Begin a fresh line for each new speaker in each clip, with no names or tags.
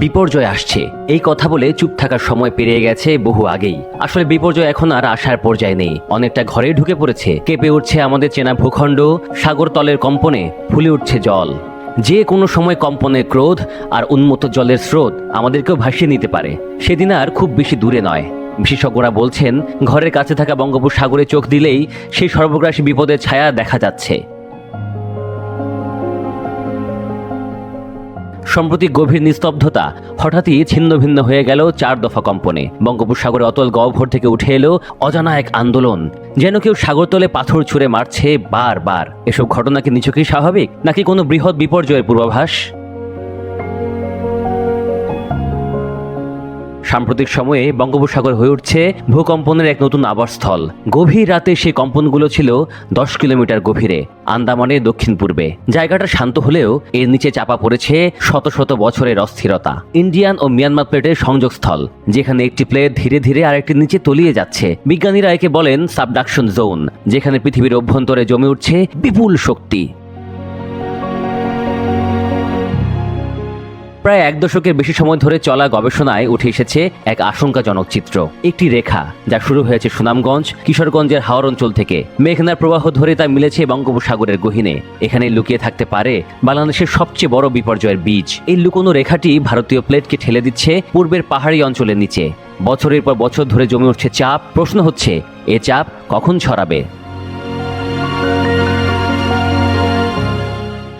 বিপর্যয় আসছে। এই কথা বলে চুপ থাকার সময় পেরিয়ে গেছে বহু আগেই। আসলে বিপর্যয় এখন আর আসার পর্যায়ে নেই। অনেকটা ঘরে ঢুকে পড়েছে। কেঁপে উঠছে আমাদের চেনা ভূখণ্ড, সাগর তলের কম্পনে ফুলে উঠছে জল। যে কোনো সময় কম্পনের ক্রোধ আর উন্মত্ত জলের স্রোত আমাদেরকেও ভাসিয়ে নিতে পারে। সেদিন আর খুব বেশি দূরে নয়। বিশেষজ্ঞরা বলছেন, ঘরের কাছে থাকা বঙ্গোপসাগরে চোখ দিলেই সেই সর্বগ্রাসী বিপদের ছায়া দেখা যাচ্ছে। সম্প্রতি গভীর নিস্তব্ধতা হঠাৎই ছিন্ন ভিন্ন হয়ে গেল চার দফা কম্পনে। বঙ্গোপসাগরে অতল গহ্বর থেকে উঠে এলো অজানা এক আন্দোলন। যেন কেউ সাগরতলে পাথর ছুঁড়ে মারছে বারবার। এসব ঘটনা কি নিছকই স্বাভাবিক, নাকি কোনো বৃহৎ বিপর্যয়ের পূর্বাভাস? সাম্প্রতিক সময়ে বঙ্গোপসাগর হয়ে উঠছে ভূকম্পনের এক নতুন আবাসস্থল। গভীর রাতে সেই কম্পনগুলো ছিল দশ কিলোমিটার গভীরে আন্দামানের দক্ষিণ পূর্বে। জায়গাটা শান্ত হলেও এর নিচে চাপা পড়েছে শত শত বছরের অস্থিরতা। ইন্ডিয়ান ও মিয়ানমার প্লেটের সংযোগস্থল, যেখানে একটি প্লেট ধীরে ধীরে আরেকটি নিচে তলিয়ে যাচ্ছে। বিজ্ঞানীরা একে বলেন সাবডাকশন জোন, যেখানে পৃথিবীর অভ্যন্তরে জমে উঠছে বিপুল শক্তি। প্রায় এক দশকের বেশি সময় ধরে চলা গবেষণায় উঠে এসেছে এক আশঙ্কাজনক চিত্র। একটি রেখা যা শুরু হয়েছে সুনামগঞ্জ, কিশোরগঞ্জের হাওর অঞ্চল থেকে। মেঘনার প্রবাহ ধরে তা মিলেছে বঙ্গোপসাগরের গহীনে। এখানে লুকিয়ে থাকতে পারে বাংলাদেশের সবচেয়ে বড় বিপর্যয়ের বীজ। এই লুকোনো রেখাটি ভারতীয় প্লেটকে ঠেলে দিচ্ছে পূর্বের পাহাড়ি অঞ্চলের নিচে। বছরের পর বছর ধরে জমে উঠছে চাপ। প্রশ্ন হচ্ছে, এ চাপ কখন ছড়াবে?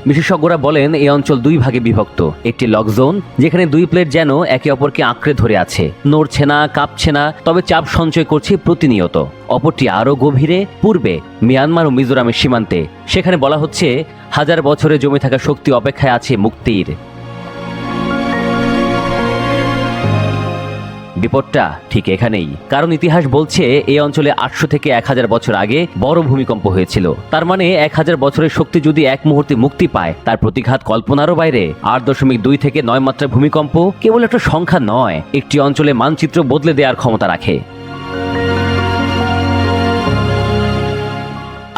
বিশেষজ্ঞরা বলেন, এই অঞ্চল দুই ভাগে বিভক্ত। একটি লক জোন যেখানে দুই প্লেট যেন একে অপরকে আঁকড়ে ধরে আছে। নড়ছে না, কাঁপছে না, তবে চাপ সঞ্চয় করছে প্রতিনিয়ত। অপরটি আরও গভীরে, পূর্বে মিয়ানমার ও মিজোরামের সীমান্তে। সেখানে বলা হচ্ছে, হাজার বছরে জমে থাকা শক্তি অপেক্ষায় আছে মুক্তির। বিপদটা ঠিক এখানেই। কারণ ইতিহাস বলছে এই অঞ্চলে আটশো থেকে এক হাজার বছর আগে বড় ভূমিকম্প হয়েছিল। তার মানে এক হাজার বছরের শক্তি যদি এক মুহূর্তে মুক্তি পায়, তার প্রতিঘাত কল্পনারও বাইরে। আট দশমিক দুই থেকে নয় মাত্রা ভূমিকম্প কেবল একটা সংখ্যা নয়, একটি অঞ্চলে মানচিত্র বদলে দেওয়ার ক্ষমতা রাখে।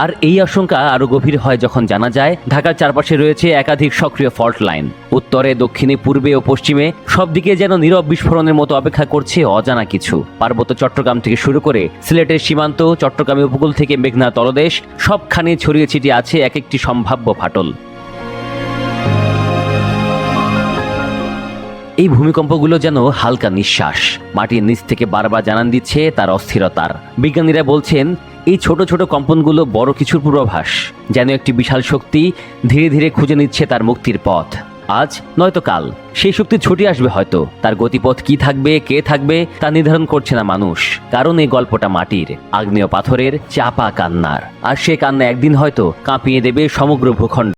আর এই আশঙ্কা আরও গভীর হয় যখন জানা যায়, ঢাকার চারপাশে রয়েছে একাধিক সক্রিয় ফল্ট লাইন। উত্তরে, দক্ষিণে, পূর্বে ও পশ্চিমে সব দিকে যেন নীরব বিস্ফোরণের মতো অপেক্ষা করছে অজানা কিছু। পার্বত্য চট্টগ্রাম থেকে শুরু করে সিলেটের সীমান্ত চট্টগ্রামের উপকূল থেকে মেঘনা তলদেশ, সবখানে ছড়িয়ে ছিটিয়ে আছে এক একটি সম্ভাব্য ফাটল। এই ভূমিকম্পগুলো যেন হালকা নিঃশ্বাস। মাটির নিচ থেকে বারবার জানান দিচ্ছে তার অস্থিরতার। বিজ্ঞানীরা বলছেন এই ছোট ছোট কম্পনগুলো বড় কিছুর পূর্বাভাস, যেন একটি বিশাল শক্তি ধীরে ধীরে খুঁজে নিচ্ছে তার মুক্তির পথ। আজ নয়তো কাল, সেই শক্তি ছুটি আসবে হয়তো, তার গতিপথ কি থাকবে, কে থাকবে, তা নির্ধারণ করছে না মানুষ, কারণ এই গল্পটা মাটির, আগ্নেয় পাথরের চাপা কান্নার। আর সে কান্না একদিন হয়তো কাঁপিয়ে দেবে সমগ্র ভূখণ্ড।